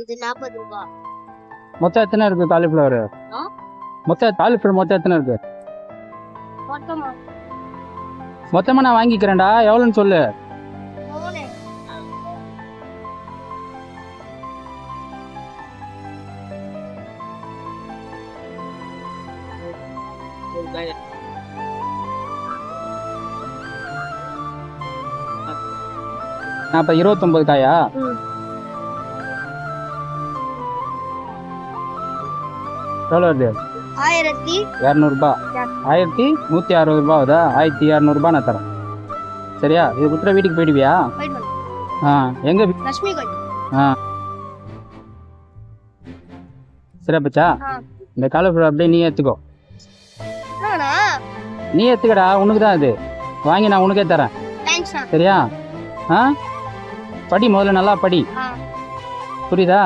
இது நாற்பது ரூபா. மொத்தம் எத்தனை இருக்கு காலிஃப்ளவர்? மொத்தம் காலிஃப்ளவர் மொத்தம் எத்தனை இருக்கு? மொத்தமா? மொத்தமா நான் வாங்கிக்கிறேன்டா. எவ்வளோன்னு சொல்லு. நான் இப்போ இருபத்தொம்பது காயா? எவ்வளோ வருது ஆயிரத்தி இரநூறுபா. ஆயிரத்தி நூற்றி அறுபது ரூபா வருதா? ஆயிரத்தி இரநூறுபா நான் தரேன். சரியா? இது குத்துற வீட்டுக்கு போயிடுவியா. ஆ எங்கே லட்சுமி ஆ. சரியா பச்சா ஆ. இந்த காலிஃப்ளவர் அப்படியே நீ ஏற்றுக்கோ நீ ஏற்றுக்கடா உனக்கு தான் இது. வாங்கி நான் உனக்கே தரேன். சரியா? ஆ? படி முதல்ல நல்லா படி. புரியுதா?